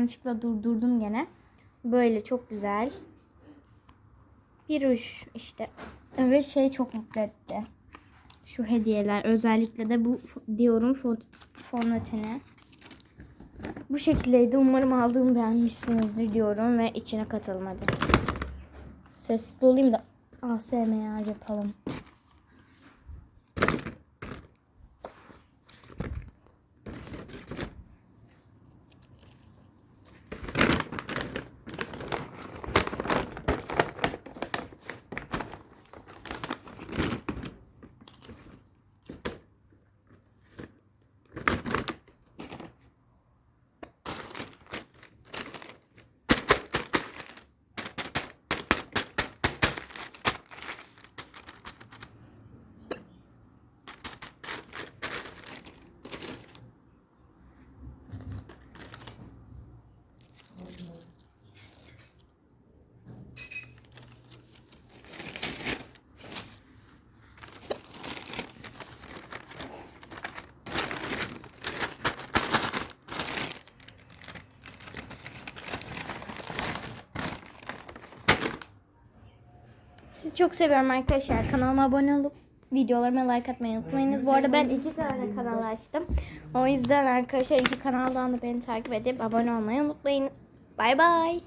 yanlışlıkla durdurdum gene. Böyle çok güzel. Bir ruj işte. Ve şey çok mutlu etti. Şu hediyeler özellikle de bu diyorum fon- fondöteni. Bu şekildeydi. Umarım aldığımı beğenmişsinizdir diyorum ve içine katalım hadi. Sessiz olayım da ASMR yapalım. Sizi çok seviyorum arkadaşlar. Kanalıma abone olup videolarıma like atmayı unutmayınız. Bu arada ben iki tane kanal açtım. O yüzden arkadaşlar iki kanaldan da beni takip edip abone olmayı unutmayınız. Bay bay.